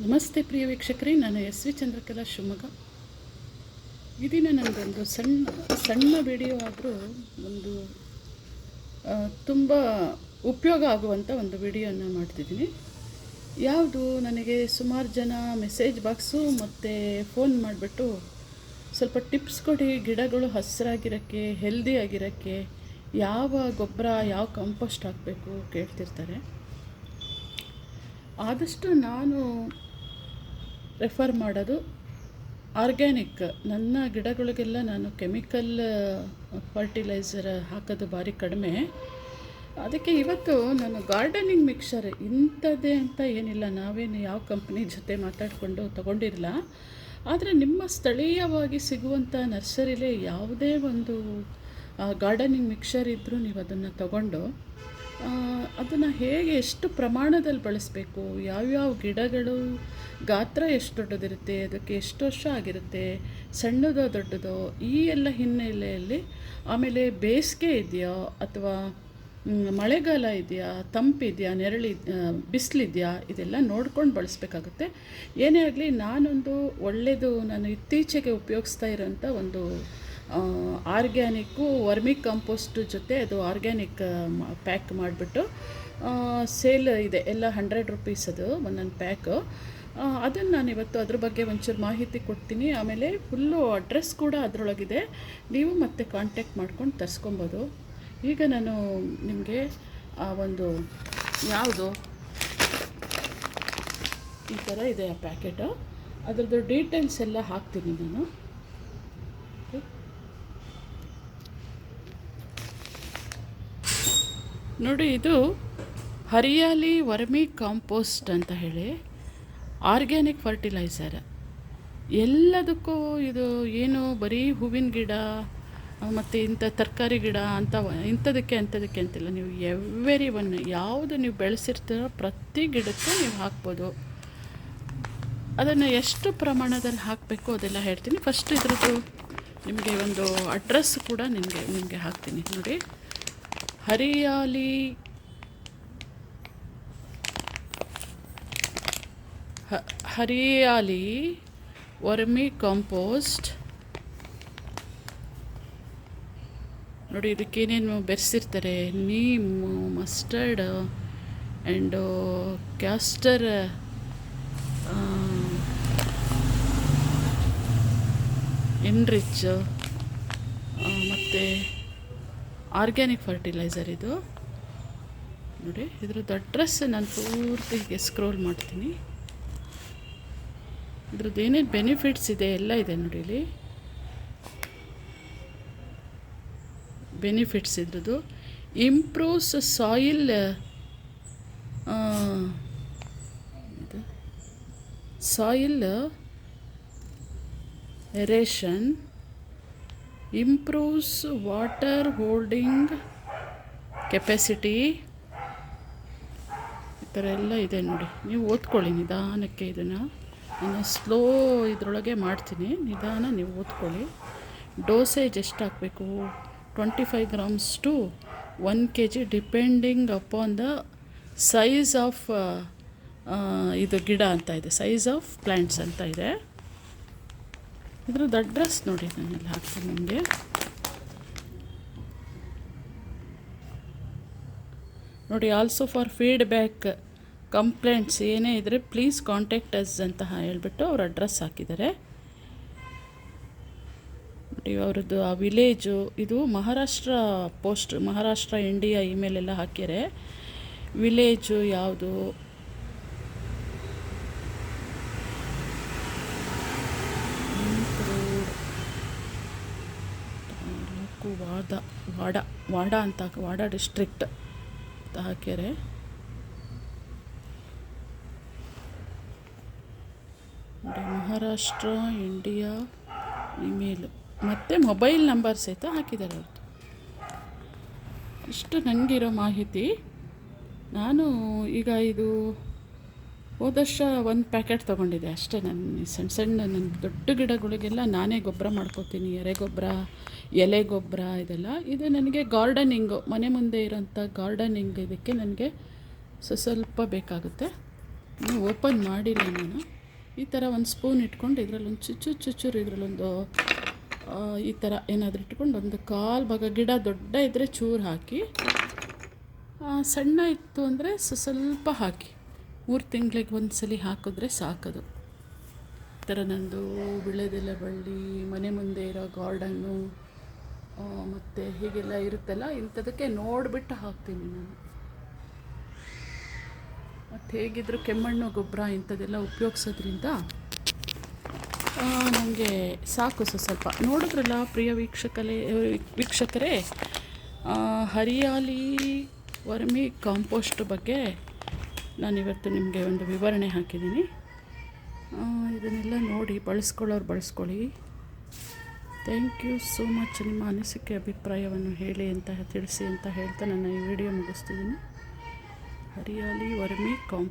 ನಮಸ್ತೆ ಪ್ರಿಯ ವೀಕ್ಷಕರೇ ನಾನು ಎಸ್ ವಿ ಚಂದ್ರಕಲಾ ಶಿವಮೊಗ್ಗ. ಈ ದಿನ ನನಗೊಂದು ಸಣ್ಣ ಸಣ್ಣ ವಿಡಿಯೋ ಆದರೂ ಒಂದು ತುಂಬ ಉಪಯೋಗ ಆಗುವಂಥ ಒಂದು ವಿಡಿಯೋನ ಮಾಡ್ತಿದ್ದೀನಿ. ಯಾವುದು? ನನಗೆ ಸುಮಾರು ಜನ ಮೆಸೇಜ್ ಬಾಕ್ಸು ಮತ್ತು ಫೋನ್ ಮಾಡಿಬಿಟ್ಟು ಸ್ವಲ್ಪ ಟಿಪ್ಸ್ ಕೊಡಿ. ಗಿಡಗಳು ಹಸಿರಾಗಿರೋಕ್ಕೆ ಹೆಲ್ದಿ ಆಗಿರೋಕ್ಕೆ ಯಾವ ಗೊಬ್ಬರ, ಯಾವ ಕಂಪೋಸ್ಟ್ ಹಾಕಬೇಕು ಕೇಳ್ತಿರ್ತಾರೆ. ಆದಷ್ಟು ನಾನು ರೆಫರ್ ಮಾಡೋದು ಆರ್ಗ್ಯಾನಿಕ್ ನನ್ನ ಗಿಡಗಳಿಗೆಲ್ಲ ನಾನು ಕೆಮಿಕಲ್ ಫರ್ಟಿಲೈಸರ್ ಹಾಕೋದು ಭಾರಿ ಕಡಿಮೆ. ಅದಕ್ಕೆ ಇವತ್ತು ನಾನು ಗಾರ್ಡನಿಂಗ್ ಮಿಕ್ಸರ್ ಇಂಥದ್ದೇ ಅಂತ ಏನಿಲ್ಲ. ನಾವೇನು ಯಾವ ಕಂಪ್ನಿ ಜೊತೆ ಮಾತಾಡಿಕೊಂಡು ತಗೊಂಡಿರಲ್ಲ. ಆದರೆ ನಿಮ್ಮ ಸ್ಥಳೀಯವಾಗಿ ಸಿಗುವಂಥ ನರ್ಸರಿಲೇ ಯಾವುದೇ ಒಂದು ಗಾರ್ಡನಿಂಗ್ ಮಿಕ್ಸರ್ ಇದ್ದರೂ ನೀವು ಅದನ್ನು ತಗೊಂಡು ಅದನ್ನು ಹೇಗೆ ಎಷ್ಟು ಪ್ರಮಾಣದಲ್ಲಿ ಬಳಸಬೇಕು? ಯಾವ್ಯಾವ ಗಿಡಗಳು? ಗಾತ್ರ ಎಷ್ಟು ದೊಡ್ಡದಿರುತ್ತೆ? ಅದಕ್ಕೆ ಎಷ್ಟು ವರ್ಷ ಆಗಿರುತ್ತೆ? ಸಣ್ಣದೋ ದೊಡ್ಡದೋ? ಈ ಎಲ್ಲ ಹಿನ್ನೆಲೆಯಲ್ಲಿ ಆಮೇಲೆ ಬೇಸಿಗೆ ಇದೆಯೋ? ಅಥವಾ ಮಳೆಗಾಲ ಇದೆಯಾ? ತಂಪಿದೆಯಾ ನೆರಳಿ ಬಿಸಿಲಿದೆಯಾ ಇದೆಲ್ಲ ನೋಡ್ಕೊಂಡು ಬಳಸಬೇಕಾಗುತ್ತೆ. ಏನೇ ಆಗಲಿ ನಾನೊಂದು ಒಳ್ಳೆಯದು ನಾನು ಇತ್ತೀಚೆಗೆ ಉಪಯೋಗಿಸ್ತಾ ಇರೋಂಥ ಒಂದು ಆರ್ಗ್ಯಾನಿಕ್ಕು, ವರ್ಮಿ ಕಂಪೋಸ್ಟ್ ಜೊತೆ ಅದು ಆರ್ಗ್ಯಾನಿಕ್ ಪ್ಯಾಕ್ ಮಾಡಿಬಿಟ್ಟು ಸೇಲ್ ಇದೆ, ಎಲ್ಲ ಹಂಡ್ರೆಡ್ ರುಪೀಸ್ ಅದು, ಒಂದೊಂದು ಪ್ಯಾಕು. ಅದನ್ನು ನಾನು ಇವತ್ತು ಅದ್ರ ಬಗ್ಗೆ ಒಂಚೂರು ಮಾಹಿತಿ ಕೊಡ್ತೀನಿ. ಆಮೇಲೆ ಫುಲ್ಲು ಅಡ್ರೆಸ್ ಕೂಡ ಅದರೊಳಗಿದೆ. ನೀವು ಮತ್ತೆ ಕಾಂಟ್ಯಾಕ್ಟ್ ಮಾಡ್ಕೊಂಡು ತರಿಸ್ಕೊಬೋದು. ಈಗ ನಾನು ನಿಮಗೆ ಆ ಒಂದು ಯಾವುದು? ಈ ಥರ ಇದೆ ಆ ಪ್ಯಾಕೆಟು ಅದರದ್ದು ಡೀಟೇಲ್ಸ್ ಎಲ್ಲ ಹಾಕ್ತೀನಿ ನಾನು. ನೋಡಿ, ಇದು ಹರಿಯಾಲಿ ವರ್ಮಿ ಕಾಂಪೋಸ್ಟ್ ಅಂತ ಹೇಳಿ ಆರ್ಗ್ಯಾನಿಕ್ ಫರ್ಟಿಲೈಸರ್. ಎಲ್ಲದಕ್ಕೂ ಇದು ಏನು ಬರೀ ಹೂವಿನ ಗಿಡ, ಮತ್ತು ಇಂಥ ತರಕಾರಿ ಗಿಡ, ಅಂತ ಇಂಥದಕ್ಕೆ ಅಂಥದಕ್ಕೆ ಅಂತಿಲ್ಲ. ನೀವು ಎವ್ರಿ ಒನ್ ಯಾವುದು ನೀವು ಬೆಳೆಸಿರ್ತೀರೋ ಪ್ರತಿ ಗಿಡಕ್ಕೂ ನೀವು ಹಾಕ್ಬೋದು. ಅದನ್ನು ಎಷ್ಟು ಪ್ರಮಾಣದಲ್ಲಿ ಹಾಕಬೇಕು ಅದೆಲ್ಲ ಹೇಳ್ತೀನಿ. ಫಸ್ಟ್ ಇದ್ರದ್ದು ನಿಮಗೆ ಒಂದು ಅಡ್ರೆಸ್ ಕೂಡ ನಿಮಗೆ ನಿಮಗೆ ಹಾಕ್ತೀನಿ. ನೋಡಿ. ಹರಿಯಾಲಿ. Hariyali vermi compost. ನೋಡಿ ಇದಕ್ಕೇನೇನು ಬೆರೆಸಿರ್ತಾರೆ? Neem mustard and castor enrich ಮತ್ತು ಆರ್ಗ್ಯಾನಿಕ್ ಫರ್ಟಿಲೈಸರ್ ಇದು. ನೋಡಿ, ಇದ್ರದ್ದು ಅಡ್ರೆಸ್ ನಾನು ಪೂರ್ತಿ ಹೀಗೆ ಸ್ಕ್ರೋಲ್ ಮಾಡ್ತೀನಿ. ಇದ್ರದ್ದು ಏನೇನು ಬೆನಿಫಿಟ್ಸ್ ಇದೆ ಎಲ್ಲ ಇದೆ ನೋಡಿ ಇಲ್ಲಿ. ಬೆನಿಫಿಟ್ಸ್ ಇದ್ರದ್ದು. Improves soil soil aeration improves water holding capacity ಈ ಥರ ಎಲ್ಲ ಇದೆ ನೋಡಿ. ನೀವು ಓದ್ಕೊಳ್ಳಿ, ನಿಧಾನಕ್ಕೆ ಇದನ್ನು. ನಾನು ಸ್ಲೋ ಇದರೊಳಗೆ ಮಾಡ್ತೀನಿ. ನಿಧಾನ ನೀವು ಓದ್ಕೊಳ್ಳಿ. ಡೋಸೇಜ್ ಎಷ್ಟು ಹಾಕಬೇಕು twenty five grams to one K G depending upon the size of ಇದು ಗಿಡ ಅಂತ ಇದೆ. ಸೈಜ್ ಆಫ್ ಪ್ಲ್ಯಾಂಟ್ಸ್ ಅಂತ ಇದೆ. ಇದ್ರದ್ದು ಅಡ್ರೆಸ್ ನೋಡಿ ನಾನೆಲ್ಲ ಹಾಕ್ತೀನಿ ನಿಮಗೆ. ನೋಡಿ ಆಲ್ಸೋ ಫಾರ್ ಫೀಡ್ಬ್ಯಾಕ್ ಕಂಪ್ಲೇಂಟ್ಸ್ ಏನೇ ಇದ್ದರೆ ಪ್ಲೀಸ್ ಕಾಂಟ್ಯಾಕ್ಟ್ ಅಸ್ ಅಂತ ಹೇಳಿಬಿಟ್ಟು ಅವ್ರ ಅಡ್ರೆಸ್ ಹಾಕಿದ್ದಾರೆ. ನೋಡಿ, ಅವ್ರದ್ದು ಆ ವಿಲೇಜು ಇದು Maharashtra post Maharashtra India email ಎಲ್ಲ ಹಾಕ್ಯಾರೆ. ವಿಲೇಜು ಯಾವುದು? ವಾದ ವಾಡ ವಾಡ ಅಂತ ವಾಡ ಡಿಸ್ಟ್ರಿಕ್ಟ್ ಅಂತ ಹಾಕ್ಯಾರೆ. Maharashtra India email. ಮತ್ತು ಮೊಬೈಲ್ ನಂಬರ್ ಸಹಿತ ಹಾಕಿದ್ದಾರೆ ಅವ್ರದ್ದು ಇಷ್ಟು ನನಗಿರೋ ಮಾಹಿತಿ. ನಾನು ಈಗ ಇದು ಹೋದ ಒಂದು ಪ್ಯಾಕೆಟ್ ತೊಗೊಂಡಿದ್ದೆ ಅಷ್ಟೇ. ನನ್ನ ಸಣ್ಣ ಸಣ್ಣ ನನ್ನ ದೊಡ್ಡ ಗಿಡಗಳಿಗೆಲ್ಲ ನಾನೇ ಗೊಬ್ಬರ ಮಾಡ್ಕೋತೀನಿ, ಎರೆ ಗೊಬ್ಬರ ಎಲೆ ಗೊಬ್ಬರ ಇದೆಲ್ಲ. ಇದು ನನಗೆ ಗಾರ್ಡನಿಂಗು ಮನೆ ಮುಂದೆ ಇರೋಂಥ ಗಾರ್ಡನಿಂಗ್ ಇದಕ್ಕೆ ನನಗೆ ಸೊ, ಸ್ವಲ್ಪ ಬೇಕಾಗುತ್ತೆ. ಓಪನ್ ಮಾಡಿಲ್ಲ ನಾನು. ಈ ಥರ ಒಂದು ಸ್ಪೂನ್ ಇಟ್ಕೊಂಡು ಇದರಲ್ಲೊಂದು ಚುಚ್ಚು ಚುಚ್ಚೂರು ಇದರಲ್ಲೊಂದು ಈ ಥರ ಏನಾದರೂ ಇಟ್ಕೊಂಡು ಒಂದು ಕಾಲು ಭಾಗ ಗಿಡ ದೊಡ್ಡ ಇದ್ದರೆ ಚೂರು ಹಾಕಿ ಸಣ್ಣ ಇತ್ತು ಅಂದರೆ ಸ್ವಲ್ಪ ಹಾಕಿ. ಮೂರು ತಿಂಗಳಿಗೆ ಒಂದು ಸಲ ಹಾಕಿದ್ರೆ ಸಾಕದು. ಈ ಥರ ನಂದು ಬಿಳೆದೆಲೆ ಬಳ್ಳಿ, ಮನೆ ಮುಂದೆ ಇರೋ ಗಾರ್ಡನ್ನು ಮತ್ತು ಹೀಗೆಲ್ಲ ಇರುತ್ತಲ್ಲ, ಇಂಥದಕ್ಕೆ ನೋಡಿಬಿಟ್ಟು ಹಾಕ್ತೀನಿ ನಾನು. ಮತ್ತು ಹೇಗಿದ್ದರೂ ಕೆಮ್ಮಣ್ಣು, ಗೊಬ್ಬರ ಇಂಥದ್ದೆಲ್ಲ ಉಪಯೋಗಿಸೋದ್ರಿಂದ ನನಗೆ ಸಾಕು ಸೊ ಸ್ವಲ್ಪ. ನೋಡಿದ್ರಲ್ಲ ಪ್ರಿಯ ವೀಕ್ಷಕಲೇ, ವೀಕ್ಷಕರೇ ಹರಿಯಾಲಿ ವರ್ಮಿ ಕಾಂಪೋಸ್ಟ್ ಬಗ್ಗೆ ನಾನು ಇವತ್ತು ನಿಮಗೆ ಒಂದು ವಿವರಣೆ ಹಾಕಿದ್ದೀನಿ. ಇದನ್ನೆಲ್ಲ ನೋಡಿ ಬಳಸ್ಕೊಳ್ಳೋರು ಬಳಸ್ಕೊಳ್ಳಿ. ಥ್ಯಾಂಕ್ ಯು ಸೋ ಮಚ್ ನಿಮ್ಮ ಅನಿಸಿಕೆ, ಅಭಿಪ್ರಾಯವನ್ನು ಹೇಳಿ ಅಂತ ತಿಳಿಸಿ ಅಂತ ಹೇಳ್ತಾ ನನ್ನ ಈ ವಿಡಿಯೋ ಮುಗಿಸ್ತಿದ್ದೀನಿ. Hariyali vermi comp